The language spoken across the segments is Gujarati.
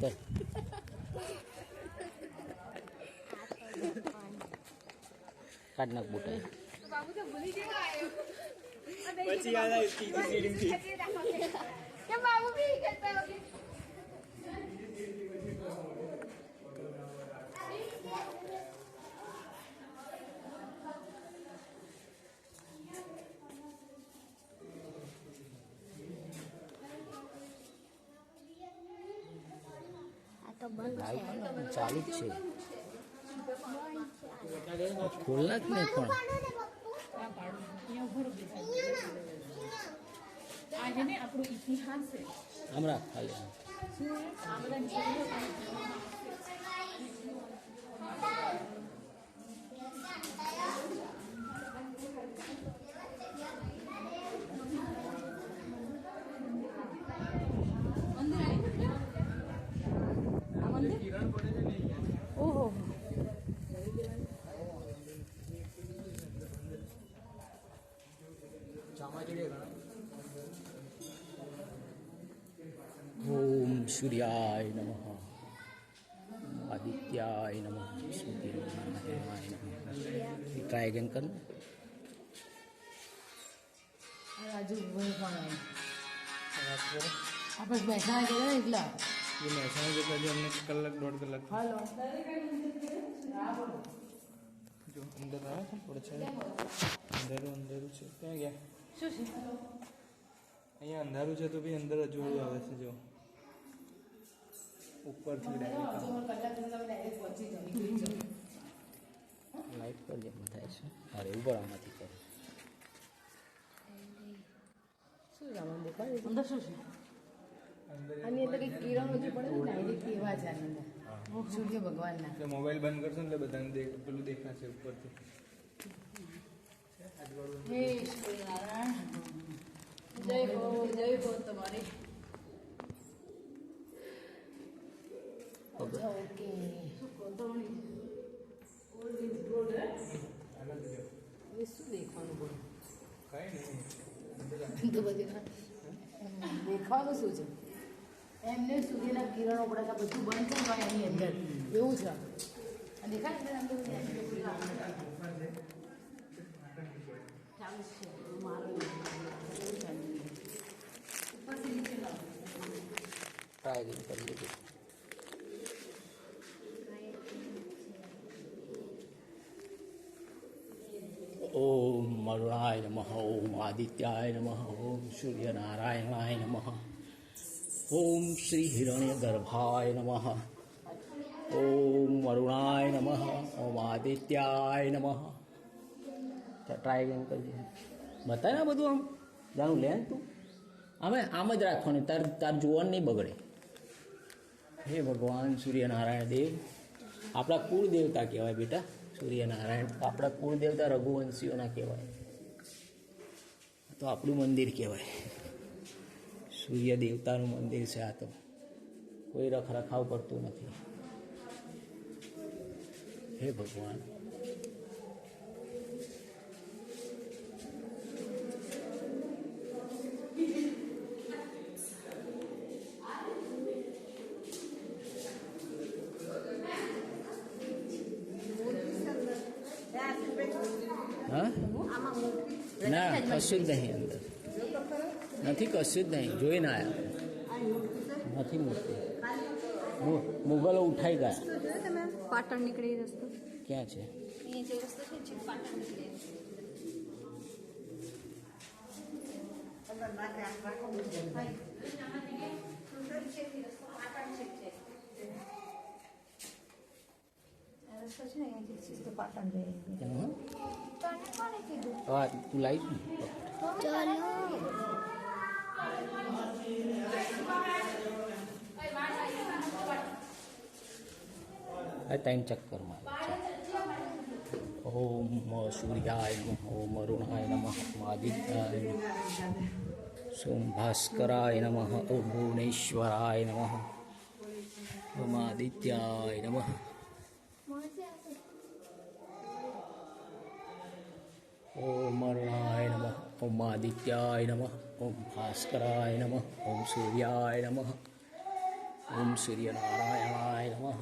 ઉતર કાઢ નાખ બુટા બાબુ તો ભૂલી જેવા આવ્યો પછી આવી ત્રીજી સીડીથી કે બાબુ બી કરતા હોય આ તો બંધ છે લાઈવ ચાલુ જ છે ખોલ નાખ ને પણ આ છે ને આપણો ઇતિહાસ છે આમ રાખ ખાલી આ બધા નીકળ્યો અંદર આવી આ મંદિર કિરણ પડે છે ને અહીંયા ઓહો. ઓમ સૂર્યાય નમઃ. આદિત્યાય નમઃ. સૂર્યાય નમઃ ટ્રાય અગેન કર રાજુ ભાઈ પણ આપણે બેઠા ગયા એટલા એ મહેસાણા જતા જે અમને કલાક દોઢ કલાક. હાલો. જો અંદર આવે છે પડછાય અંધારું અંધારું છે. ક્યાં ગયા? શું છે? અહીંયા અંધારું છે તો બી અંદર અજોડું આવે છે જો. ઉપરથી ડાયરેક્ટ લાઈટ પર જેમ થાય છે. અરે ઉપર આમાંથી કરે. શું રામ દેખાય અંદર શું છે? આની અંદર કંઈક કિરણ હજુ પડે ને ડાયરેક્ટ એવા છે આની અંદર? સૂર્ય ભગવાનના. એટલે મોબાઈલ બંધ કરશો એટલે બધાને દે- પેલું દેખાશે ઉપરથી. હે સૂર્યનારાયણ જય હો જય હો તમારી. ઓકે. શું દેખવાનું બોલો? કાંઈ નહીં. દેખાવાનું શું છે? એમને સૂર્યના કિરણો પડતા બધું બંધ થઈ જાય એની અંદર. એવું છે. અને દેખાય અગેન કરી લેજો ઓમ મરુણાય નમઃ ઓમ આદિત્યાય નમઃ ઓમ સૂર્યનારાયણાય નમઃ. ઓમ શ્રી હિરણ્ય ગર્ભાય નમઃ ઓમ વરુણાય નમઃ ઓમ આદિત્યાય નમઃ ટ્રાય અગેન કરજે બતાય ને બધું આમ? જાણું લે તું? અમે આમ જ રાખવાની, તાર તાર જોવાનું નહીં બગડે। હે ભગવાન, સૂર્યનારાયણ દેવ, આપણા કુળ દેવતા કહેવાય બેટા, સૂર્યનારાયણ. આપણા કુળ દેવતા રઘુવંશીઓના કહેવાય। તો આપણું મંદિર કહેવાય। સૂર્ય દેવતાનું મંદિર છે આ તો. કોઈ રખરખાવ કરતું નથી. હે ભગવાન. હા? ના કશું જ નહીં અંદર નથી કશું જ નહીં જોઈને આવ્યા નથી મૂર્તિ મુ- મુગલો ઉઠાઈ ગયા પાટણ નીકળી રસ્તો ક્યાં છે અહીંયા જે રસ્તો છે જે પાટણ નીકળે રસ્તો છે ને અહીંયાથી સીધો પાટણ જઈ હં? તને કોણે કીધું હા તું લાવી ને આ ચેક ચક્કર ઓમ સૂર્યાય, ઓમ અરુણાય નમઃ આદિત્યાય સોમ ભાસ્કરાય નમઃ, ઓમ ભુવનેશ્વરાય નમઃ, ઓમ આદિત્યાય નમઃ. ઓમ અરુણાય નમઃ, ઓમ આદિત્યાય નમઃ. ॐ भास्कराय नमः ॐ सूर्याय नमः ॐ सूर्यनारायणाय नमः।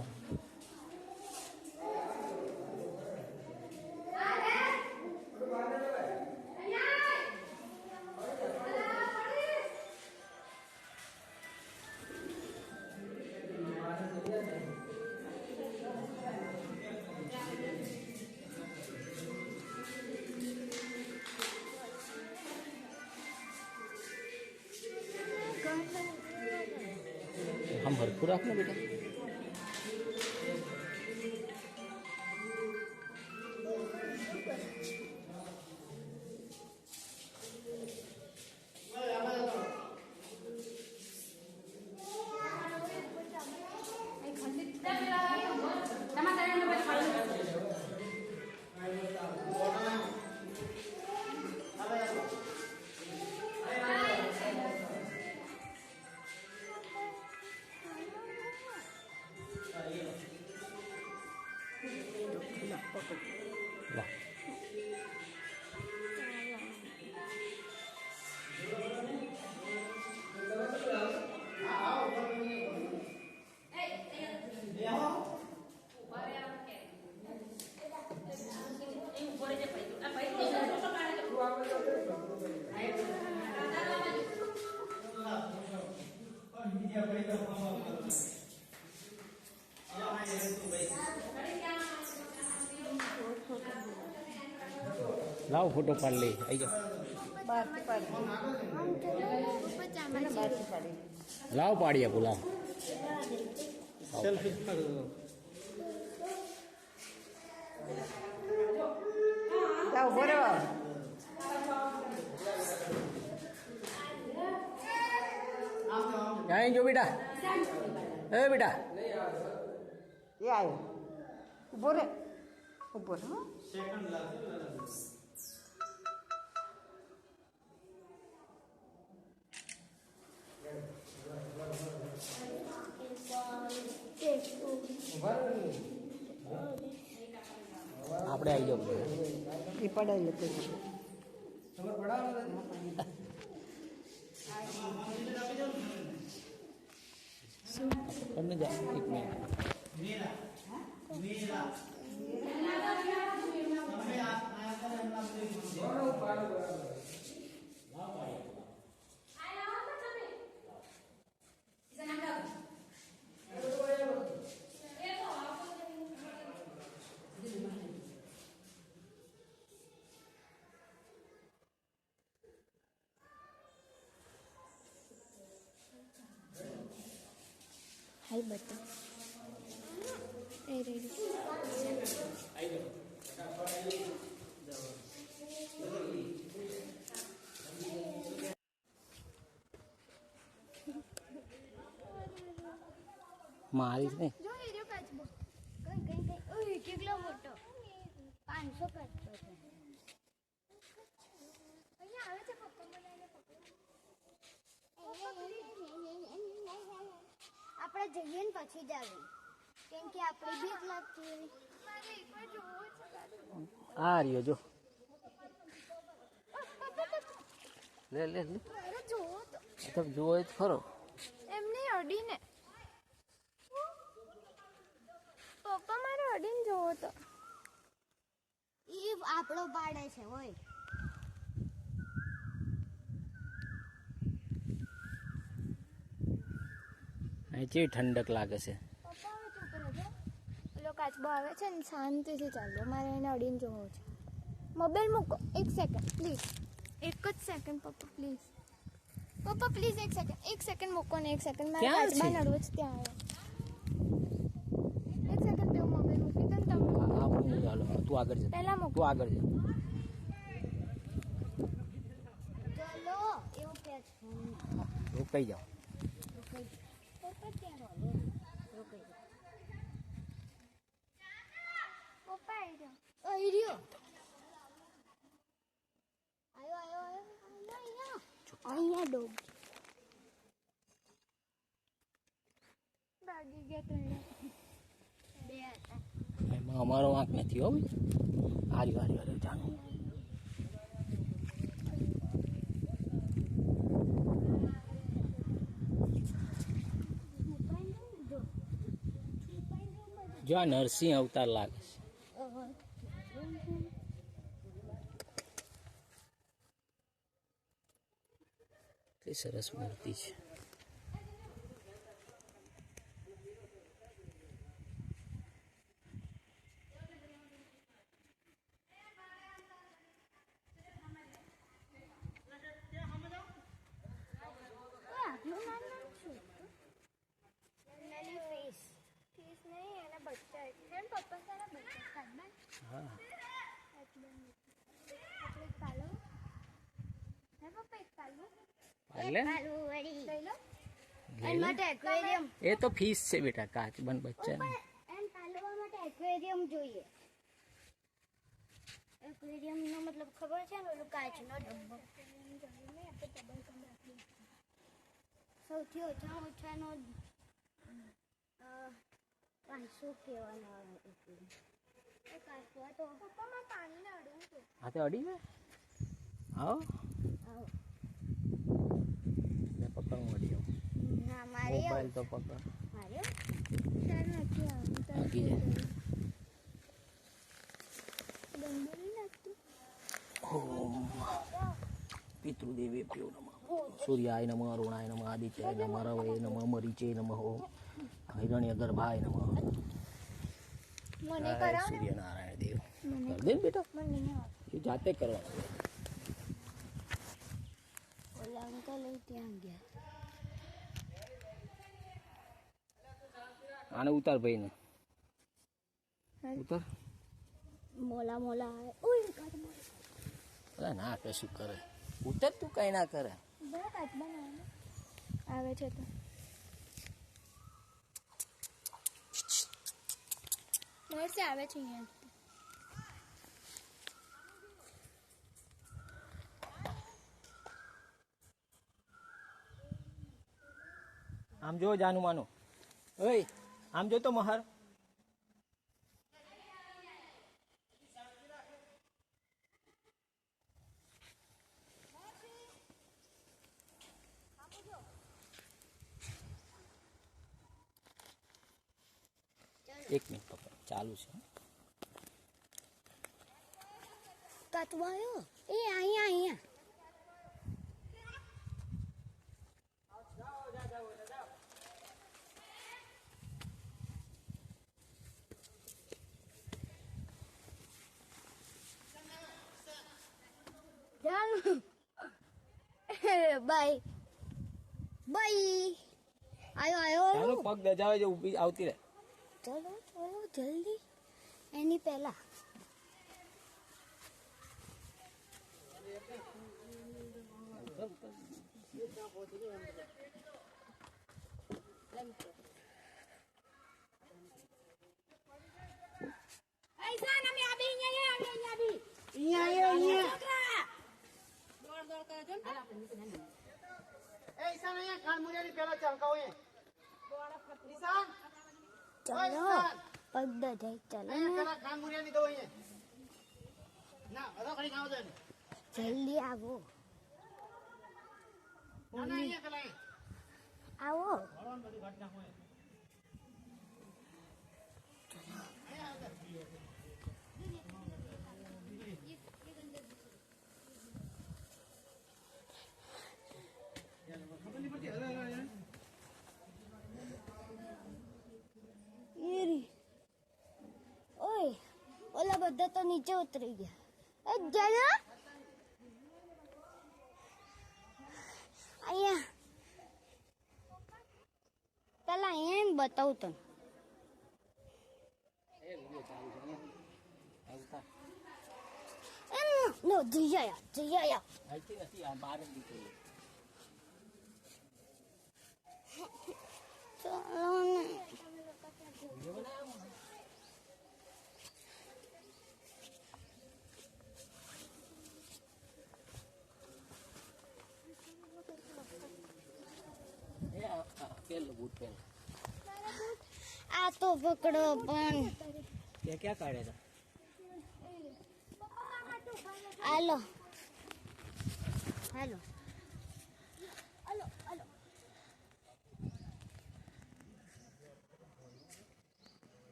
આમ હરખું રાખ. ને બેટા લાવ ફોટો પાડ લઈ. આવી જાઓ. લાવ પાડી આપું લાવ. સેલ્ફી પાડો. લાવ ઊભો રહ્યો અહીં જો બેટા? એ બેટા. એ આવ્યો ઊભો રે. ઊભો રે હો. આપણે આવી જાવ એ પડાવી લે તમને જા એક મિનિટ. હાય બટા મારી ને જો હીરો કાચબો કઈ કઈ કઈ ઓય કેટલો મોટો પાંચસો કરતો છે અહીંયા આવે છે પપ્પા મને આપણે જઈએ ને પછી જ આવી કેમ કે આપણે બીક લાગતી આ રહ્યો જો. લે લે લે. મારે તો. આ તો જુઓ જ ખરો. એમને અડીને. પપ્પા મારે અડીને જોવો તો. ઈ આપણો પાડે છે હોય. અહીં ચેવી ઠંડક લાગે છે. પપ્પા હવે ચૂપ રહેજો પેલો કાચબો આવે છે ને શાંતિથી ચાલજો. મારે એને અડીને જોવો છે. મોબાઈલ મૂકો. એક સેકન્ડ પ્લીઝ એક જ સેકન્ડ પપ્પા પ્લીઝ પપ્પા પ્લીઝ એક સેકન્ડ એક સેકન્ડ મૂકો ને એક સેકન્ડ મારે ક્યાં કાચબા છે? નડવું છે ત્યાં આવ્યો એક સેકન્ડ તેવું મોબાઈલ મૂકી દો ને તમે આ હું ચાલો તું આગળ જા. પહેલા મૂકો. તું આગળ જા. ચલો એવું કે છે. રોકાઈ જાઓ. અહીંયા ડોગ ભાગી ગયા હતા અમારો વાંક નથી હો હારી હારી હારી જાણો મોબાઈલ જો આ નરસિંહ અવતાર લાગે છે. તે સરસ મૂર્તિ છે આટલું નાનું શું નાની ફીસ ફીસ નહીં એના બચ્ચા છે પપ્પા તારા બચ્ચા કાઢવા હા આપણે એક પાલો હે પપ્પા એક પાલો એટલે લઈ લો લઈ લે. એ તો ફીસ છે બેટા કાચબન બચ્ચા એક્વેરિયમ જોઈએ. એક્વેરિયમ નો મતલબ ખબર છે ને ઓલું કાચનો ડબ્બો? સૌથી ઓછા ઓછાનો પાંચસો કહેવાનો આવે હા તે અડી આવો. આવો. પકડ હું અડી આવું. મોબાઈલ તો પકડ. જાય પિતૃદેવે પ્યો નમઃ. સૂર્યાય નમ અરુણાય નમ આદિત્યાય નમઃ રવૈ નમઃ મરીચે નમઃ હિરણ્ય ગર્ભાય નમ. સૂર્યનારાયણ દેવ. કર દે બેટા. મને એ જાતે કરવાનું ઓલા અંકલ ત્યાં ગયા. આને ઉતાર ભાઈ ને ઉતાર. મોલા મોલા ઓય અલા ના કે શું કરે. ઉતર તું કઈ ના કરે. આવે છે તો. મળશે આવે છે અહીંયા આમ જો જાનું માનું. ઓય આમ જો તો મહાર. એક મિનિટ પકડ ચાલુ છે. કાચબો આવ્યો એ અહીંયા અહીંયા. બાય બાય આયો આયો. પગ દજાવે છે ઊભી આવતી રહે. ચલો ચલો જલ્દી એની પહેલા ચલો. પગ દજાઈ ચલો જલ્દી આવો. આવો. ઈરી. ઓય ઓલા બધા તો નીચે ઉતરી ગયા એ જરા અહીંયા પેલા અહીંયા ને બતાવું તને એમ નો જઈ આયા જઈ આયા અહીંથી નથી આ બહાર જ નીકળી ચલો ને એ આ બૂટ પેલ આ તો પકડો પણ. તે ક્યાં કાઢે તો હાલો. હાલો હાલો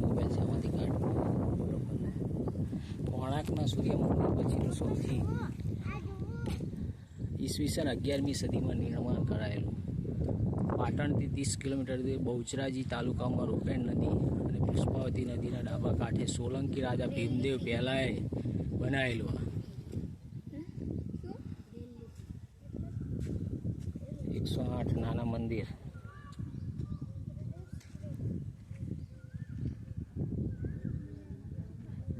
મોબાઈલ છે એમાંથી કાઢ ફોટો પાડ લે કોણાર્કના સૂર્ય પછીનું સૌથી ઈસવીસન અગિયારમી સદીમાં નિર્માણ કરાયેલું. પાટણથી ત્રીસ કિલોમીટર દૂર બહુચરાજી તાલુકામાં રૂપેણ નદી અને પુષ્પાવતી નદીના ડાબા કાંઠે સોલંકી રાજા ભીમદેવ પહેલાંએ બનાવેલું એકસો આઠ નાના મંદિર.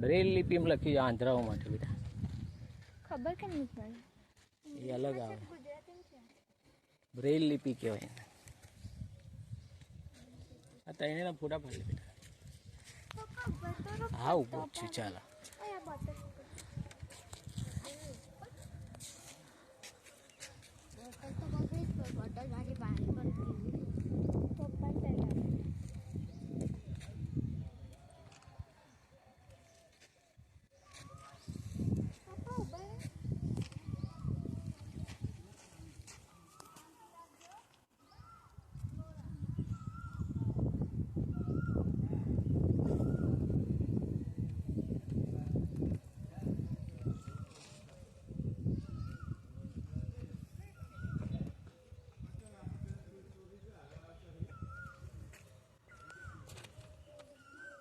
બ્રેલ લિપિમાં લખ્યું છે આંધ્રાઓ માટે બેટા. ખબર કેમ એ અલગ આવે. બ્રેલ લિપિ કહેવાય આ ત્રણેયના ફોટા પાડી બેટા હા ઊભો છું ચાલો બતરો પપ્પા પહેલા પપ્પા ઊભા રહે.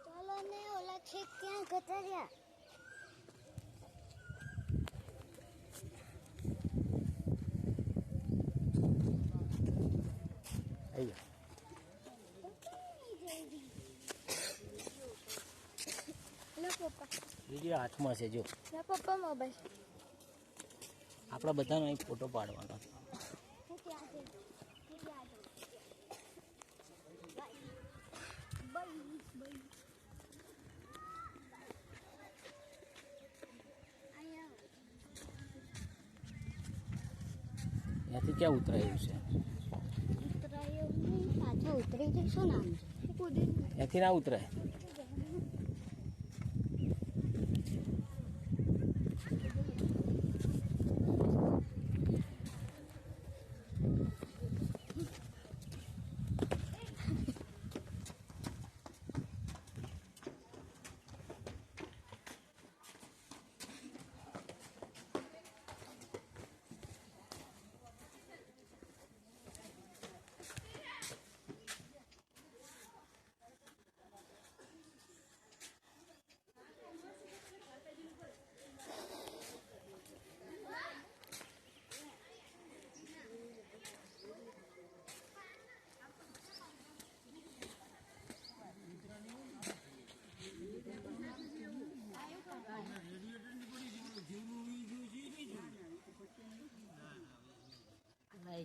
ચાલો ને ઓલા આવી લે પપ્પા વીડિયો હાથમાં છે જો. પપ્પા મોબાઈલ આપણા બધાનો અહીં ફોટો પાડવાનો હું ત્યાં જઈ હું ત્યાં જઈ ત્યાંથી ક્યાં ઉતરાયું છે? એથી ના પાછા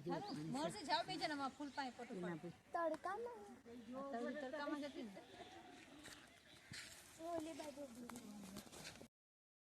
ત્યાંથી ના ઉતરાય મળશે જાવ બે જણામાં ફૂલ પાઈ પોટો. તડકામાં તડકામાં જતી ઓલી બાજુ.